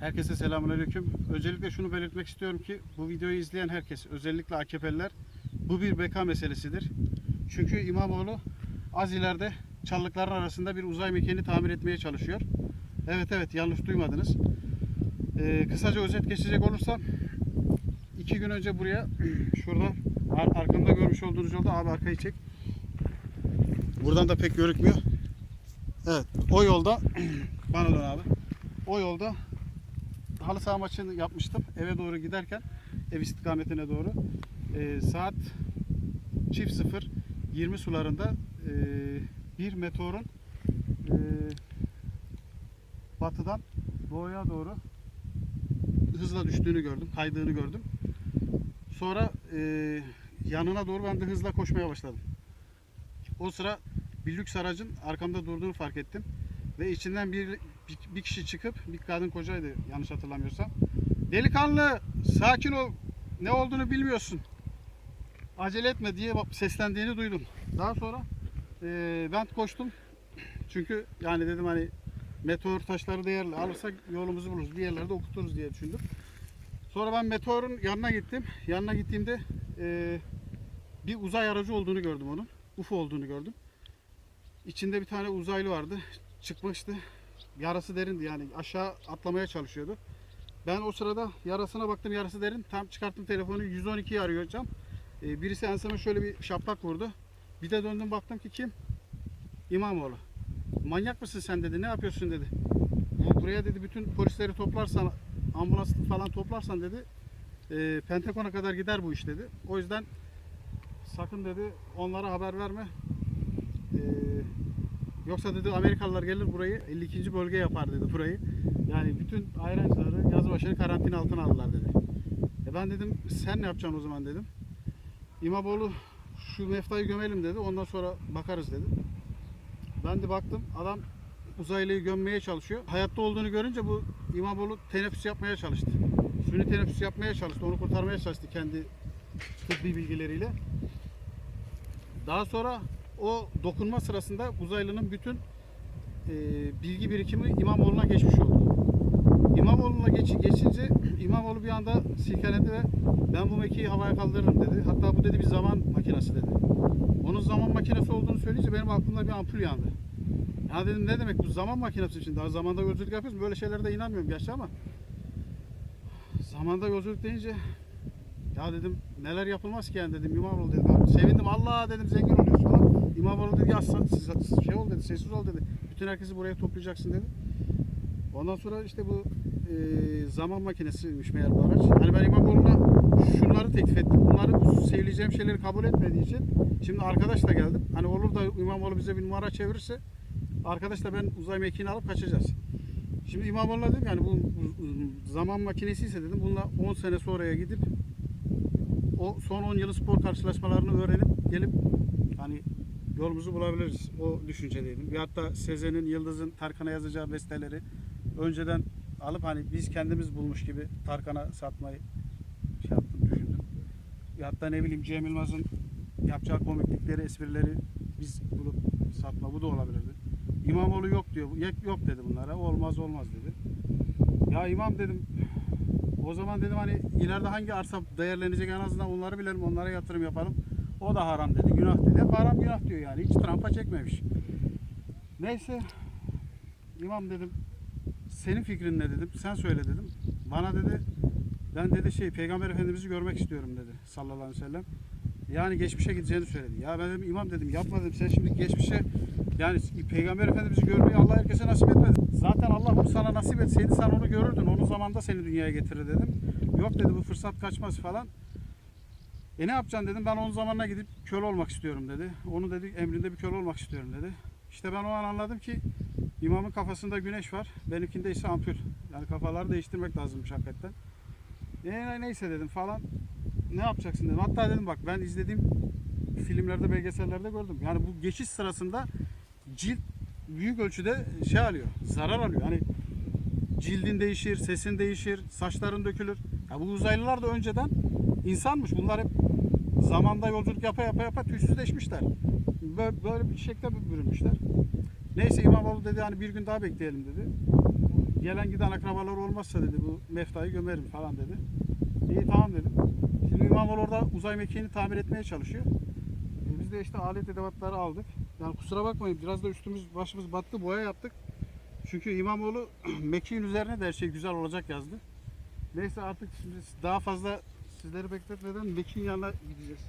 Herkese selamünaleyküm. Öncelikle şunu belirtmek istiyorum ki bu videoyu izleyen herkes, özellikle AKP'liler bu bir beka meselesidir. Çünkü İmamoğlu az ileride çalılıkların arasında bir uzay mekiğini tamir etmeye çalışıyor. Evet evet yanlış duymadınız. Ee, kısaca özet geçecek olursam iki gün önce buraya şurada ar- arkamda görmüş olduğunuz yolda abi arkayı çek. Buradan da pek görükmüyor. Evet o yolda bana dön abi. O yolda halı saha maçını yapmıştım. Eve doğru giderken ev istikametine doğru e, saat çift sıfır 20 sularında e, bir meteorun e, batıdan doğuya doğru hızla düştüğünü gördüm, kaydığını gördüm. Sonra e, yanına doğru ben de hızla koşmaya başladım. O sıra bir lüks aracın arkamda durduğunu fark ettim. Ve içinden bir, bir, bir kişi çıkıp, bir kadın kocaydı yanlış hatırlamıyorsam. Delikanlı sakin ol ne olduğunu bilmiyorsun. Acele etme diye seslendiğini duydum. Daha sonra e, ben koştum. Çünkü yani dedim hani meteor taşları değerli alırsak yolumuzu buluruz. Bir yerlerde okuturuz diye düşündüm. Sonra ben meteorun yanına gittim. Yanına gittiğimde e, bir uzay aracı olduğunu gördüm onun. UFO olduğunu gördüm. İçinde bir tane uzaylı vardı. Çıkmıştı. Yarası derindi yani aşağı atlamaya çalışıyordu. Ben o sırada yarasına baktım yarası derin. Tam çıkarttım telefonu 112'yi arayacağım. Ee, birisi enseme şöyle bir şaplak vurdu. Bir de döndüm baktım ki kim? İmamoğlu. Manyak mısın sen dedi. Ne yapıyorsun dedi. Bu- Buraya dedi bütün polisleri toplarsan ambulans falan toplarsan dedi. E, Pentagon'a kadar gider bu iş dedi. O yüzden sakın dedi onlara haber verme. Yoksa dedi Amerikalılar gelir burayı 52. bölge yapar dedi burayı. Yani bütün ayrancıları yazı başını karantina altına aldılar dedi. E ben dedim sen ne yapacaksın o zaman dedim. İmamoğlu şu meftayı gömelim dedi. Ondan sonra bakarız dedi. Ben de baktım adam uzaylıyı gömmeye çalışıyor. Hayatta olduğunu görünce bu İmamoğlu teneffüs yapmaya çalıştı. Suni teneffüs yapmaya çalıştı. Onu kurtarmaya çalıştı kendi tıbbi bilgileriyle. Daha sonra o dokunma sırasında uzaylının bütün e, bilgi birikimi İmamoğlu'na geçmiş oldu. İmamoğlu'na geç, geçince İmamoğlu bir anda silkelendi ve ben bu mekiği havaya kaldırırım dedi. Hatta bu dedi bir zaman makinesi dedi. Onun zaman makinesi olduğunu söyleyince benim aklımda bir ampul yandı. Ya dedim ne demek bu zaman makinesi için daha zamanda yolculuk yapıyoruz. Böyle şeylere de inanmıyorum gerçi ama zamanda yolculuk deyince ya dedim neler yapılmaz ki yani dedim İmamoğlu dedim. Sevindim Allah dedim zengin oluyoruz falan. İmamoğlu dedi ya sen- siz- siz şey ol dedi sessiz ol dedi. Bütün herkesi buraya toplayacaksın dedi. Ondan sonra işte bu e, zaman makinesiymiş meğer bu araç. Hani ben İmamoğlu'na şunları teklif ettim. Bunları bu söyleyeceğim şeyleri kabul etmediği için şimdi arkadaşla geldim. Hani olur da İmamoğlu bize bir numara çevirirse arkadaşla ben uzay mekiğini alıp kaçacağız. Şimdi İmamoğlu'na dedim yani bu, bu zaman makinesi ise dedim bununla 10 sene sonraya gidip o son 10 yılı spor karşılaşmalarını öğrenip gelip yolumuzu bulabiliriz. O düşüncedeydim. Bir hatta Sezen'in, Yıldız'ın Tarkan'a yazacağı besteleri önceden alıp hani biz kendimiz bulmuş gibi Tarkan'a satmayı şey yaptım, düşündüm. Bir hatta ne bileyim Cem Yılmaz'ın yapacağı komiklikleri, esprileri biz bulup satma bu da olabilirdi. İmamoğlu yok diyor. Yok dedi bunlara. Olmaz olmaz dedi. Ya imam dedim o zaman dedim hani ileride hangi arsa değerlenecek en azından onları bilelim onlara yatırım yapalım. O da haram dedi günah dedi. Haram günah diyor yani hiç trampa çekmemiş. Neyse imam dedim senin fikrin ne dedim sen söyle dedim. Bana dedi ben dedi şey peygamber efendimizi görmek istiyorum dedi sallallahu aleyhi ve sellem. Yani geçmişe gideceğini söyledi. Ya ben dedim imam dedim yapma dedim sen şimdi geçmişe yani peygamber efendimizi görmeyi Allah herkese nasip etmedi. Zaten Allah bunu sana nasip etseydi sen onu görürdün. Onun zamanda seni dünyaya getirir dedim. Yok dedi bu fırsat kaçmaz falan. E ne yapacaksın dedim. Ben onun zamanına gidip köle olmak istiyorum dedi. Onu dedi emrinde bir köle olmak istiyorum dedi. İşte ben o an anladım ki imamın kafasında güneş var. Benimkinde ise ampul. Yani kafaları değiştirmek lazımmış hakikaten. E, neyse dedim falan. Ne yapacaksın dedim. Hatta dedim bak ben izlediğim filmlerde, belgesellerde gördüm. Yani bu geçiş sırasında cilt büyük ölçüde şey alıyor, zarar alıyor. Hani cildin değişir, sesin değişir, saçların dökülür. Ya bu uzaylılar da önceden insanmış. Bunlar hep zamanda yolculuk yapa yapa yapa tüysüzleşmişler. Böyle, böyle bir şekilde bürünmüşler. Neyse İmamoğlu dedi hani bir gün daha bekleyelim dedi. gelen giden akrabalar olmazsa dedi bu meftayı gömerim falan dedi. İyi tamam dedim. Şimdi İmamoğlu orada uzay mekiğini tamir etmeye çalışıyor. E, biz de işte alet edevatları aldık. Yani kusura bakmayın biraz da üstümüz başımız battı boya yaptık. Çünkü İmamoğlu mekiğin üzerine de her şey güzel olacak yazdı. Neyse artık şimdi daha fazla sizleri bekletmeden mekiğin yanına gideceğiz.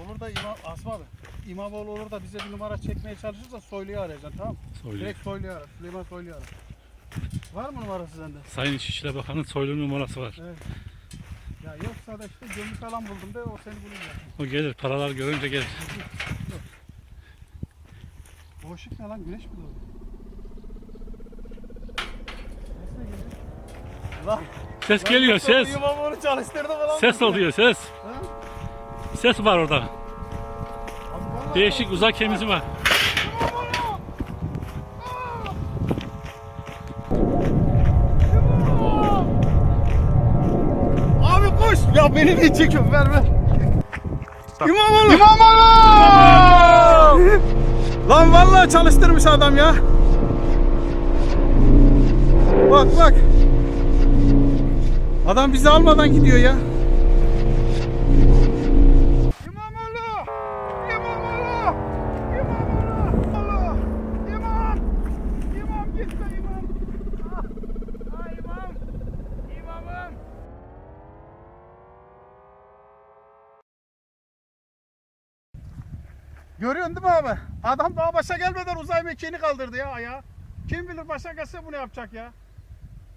Olur da İmam, Asma abi, İmamoğlu olur da bize bir numara çekmeye çalışırsa Soylu'yu arayacaksın tamam mı? Soylu. Direkt Soylu'yu ara, Süleyman Soylu'yu ara. Var mı numarası sende? Sayın İçişleri Bakanı Soylu numarası var. Evet. Ya yoksa da işte gömü falan buldum de o seni bulur zaten. O gelir paralar görünce gelir. Işık ne lan güneş mi doğdu? Ses ne geliyor? Lan. Ses geliyor ses. Çalıştırdı falan. Ses oluyor ses. Ha? Ses var orada. Değişik uzak kemisi var. Abi koş. Ya beni niye çekiyorsun? Ver ver. İmamoğlu. İmamoğlu. Lan vallahi çalıştırmış adam ya. Bak bak. Adam bizi almadan gidiyor ya. İmamoğlu. İmamoğlu. İmamoğlu. İmam. İmam gitme imam. Ah, ah. Görüyorsun değil mi abi? Adam daha başa gelmeden uzay mekiğini kaldırdı ya ayağa. Kim bilir başa gelse bunu yapacak ya.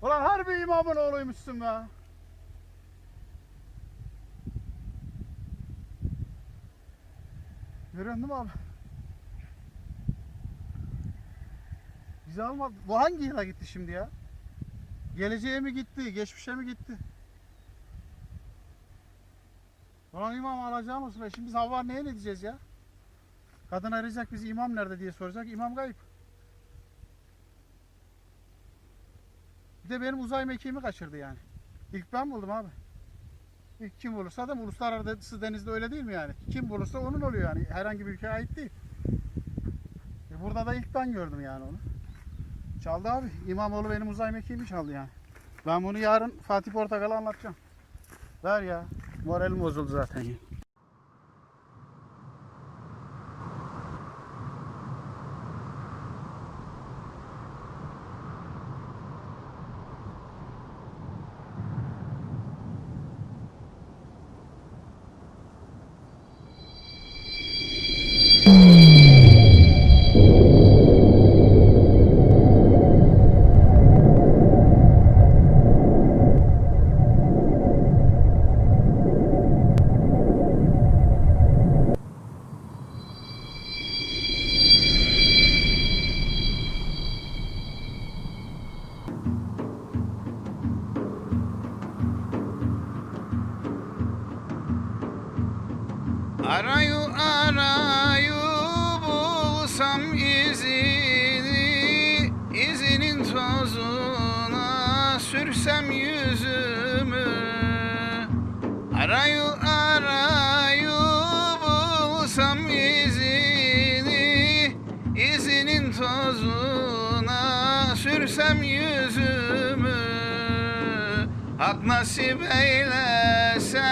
Ulan harbi imamın oğluymuşsun be. Görüyorsun değil abi? Bizi almadı. Bu hangi yıla gitti şimdi ya? Geleceğe mi gitti? Geçmişe mi gitti? Ulan imam alacağım olsun. be. Şimdi biz hava neye ne diyeceğiz ya? Kadın arayacak bizi imam nerede diye soracak. İmam kayıp. Bir de benim uzay mekiğimi kaçırdı yani. İlk ben buldum abi. İlk kim bulursa da uluslararası denizde öyle değil mi yani? Kim bulursa onun oluyor yani. Herhangi bir ülkeye ait değil. E burada da ilk ben gördüm yani onu. Çaldı abi. İmamoğlu benim uzay mekiğimi çaldı yani. Ben bunu yarın Fatih Portakal'a anlatacağım. Ver ya. Moralim bozuldu zaten sürsem yüzümü. Arayu arayu bulsam izini izinin tozuna sürsem yüzümü. Hak nasip eylese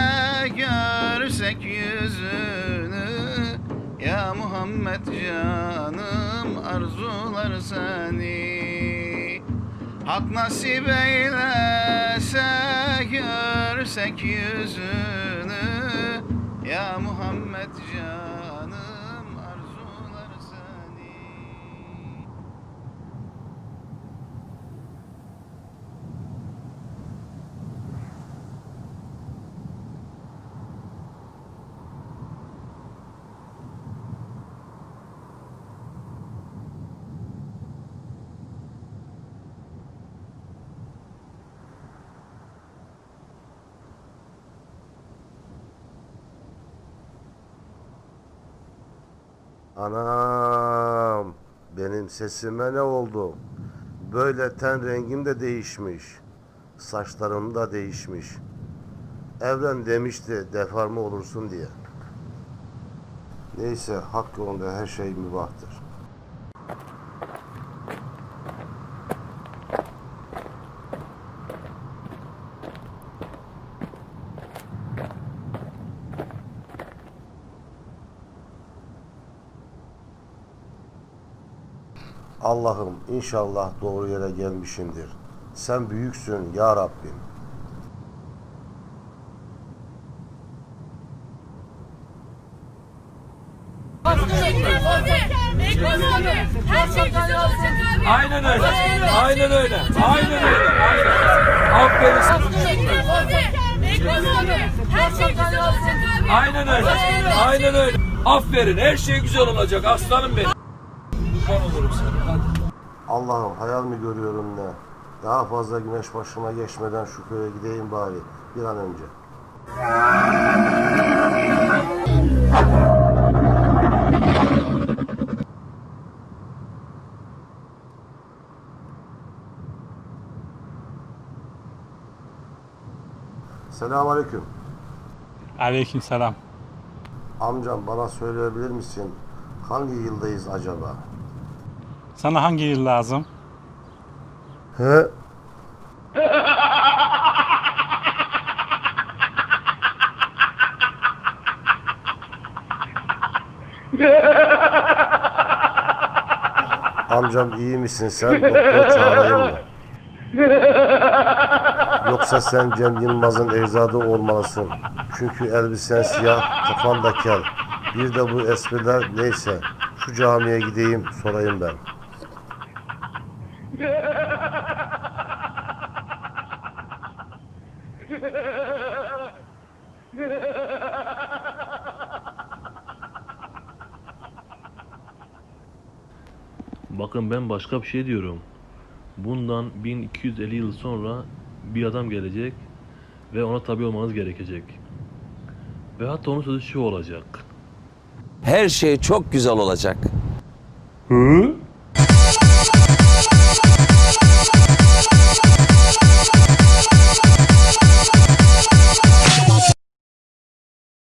görsek yüzünü Ya Muhammed canım arzular seni Hak nasip eylese görsek yüzünü. Ya Muhammed canım arzular seni Anam benim sesime ne oldu? Böyle ten rengim de değişmiş. Saçlarım da değişmiş. Evren demişti deforme olursun diye. Neyse hak yolunda her şey mübahtır. Allah'ım inşallah doğru yere gelmişimdir. Sen büyüksün ya Rabbim. Aynen öyle. Aynen öyle. Aynen öyle. Aynen. Aferin. Aynen öyle. Aynen öyle. Aferin. Her şey güzel olacak aslanım benim. Kurban olurum sana. Hadi. Allah'ım hayal mi görüyorum ne? Daha fazla güneş başıma geçmeden şu köye gideyim bari bir an önce. Selamünaleyküm. Aleyküm selam. Amcam bana söyleyebilir misin? Hangi yıldayız acaba? Sana hangi yıl lazım? He? Amcam iyi misin sen? Doktor çağırayım mı? Yoksa sen Cem Yılmaz'ın evladı olmalısın. Çünkü elbisen siyah, kafan da kel. Bir de bu espriler neyse. Şu camiye gideyim sorayım ben. Bakın ben başka bir şey diyorum. Bundan 1250 yıl sonra bir adam gelecek ve ona tabi olmanız gerekecek. Ve hatta onun sözü şu olacak. Her şey çok güzel olacak. Hı?